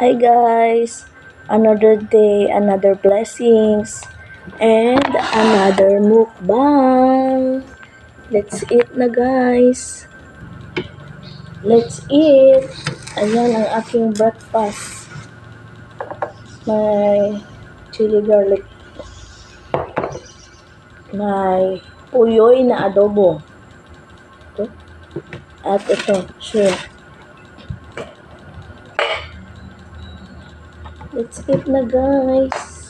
Hi guys! Another day, another blessings, and another mukbang. Let's eat na guys. Let's eat. Ayan ang aking breakfast. May chili garlic. May puyoy na adobo. Ito. At ito, shrimp. Let's eat na guys.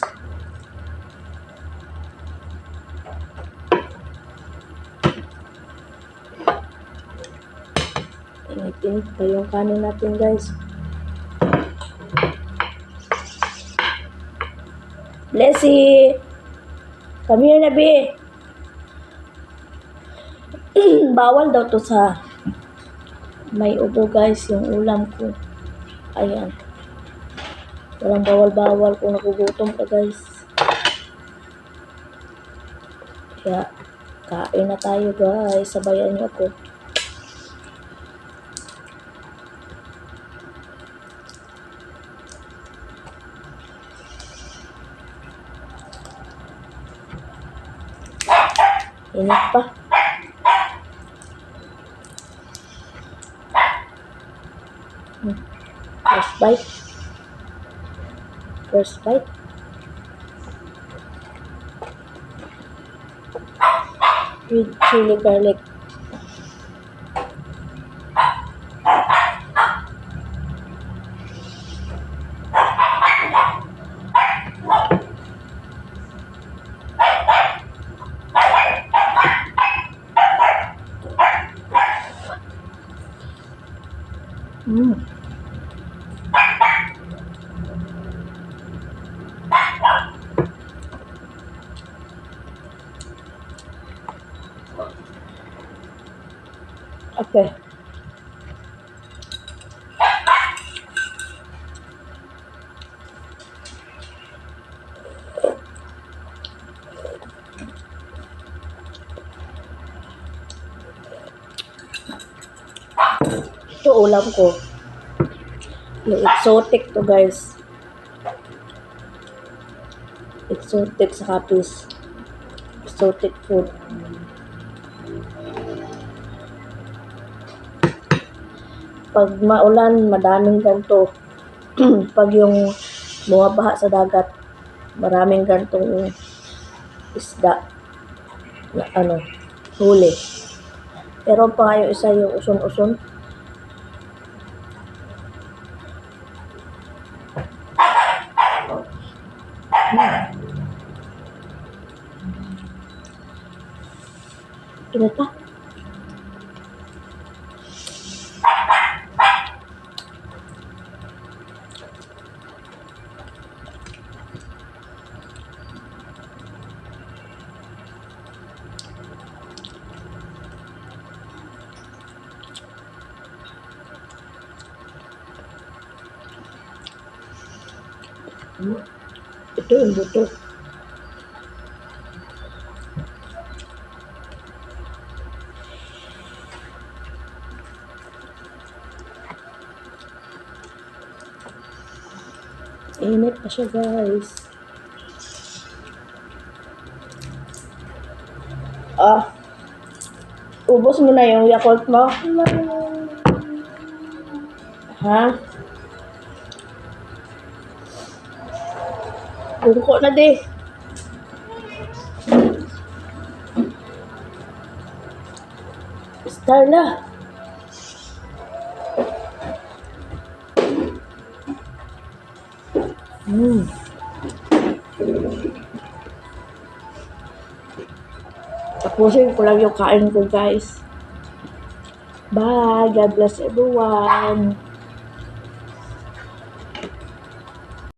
Init-init pa yung kanin natin guys. Blessy! Come here na, be. Bawal daw to sa may ubo guys yung ulam ko. Ayan. Walang bawal-bawal kung nagugutom ka guys. Kaya, kain na tayo guys. Sabayan niyo ako. Init pa. Hmm. First bite. First bite. With chili garlic. Okay. Ito ulam ko. Exotic to guys. Exotic sa kapis. Exotic food. Pag maulan, madaming ganto. Pag yung bumabaha sa dagat, maraming gantong isda na ano, huli. Pero pa yung isa yung uson-uson. Init pa. Ito yung buto. Init pa siya guys. Ah. Ubos mo na yung Yakult mo? Ha? Bungko na di. Starla. Hmm. Tapusin ko lang yung kain ko guys. Bye. God bless everyone.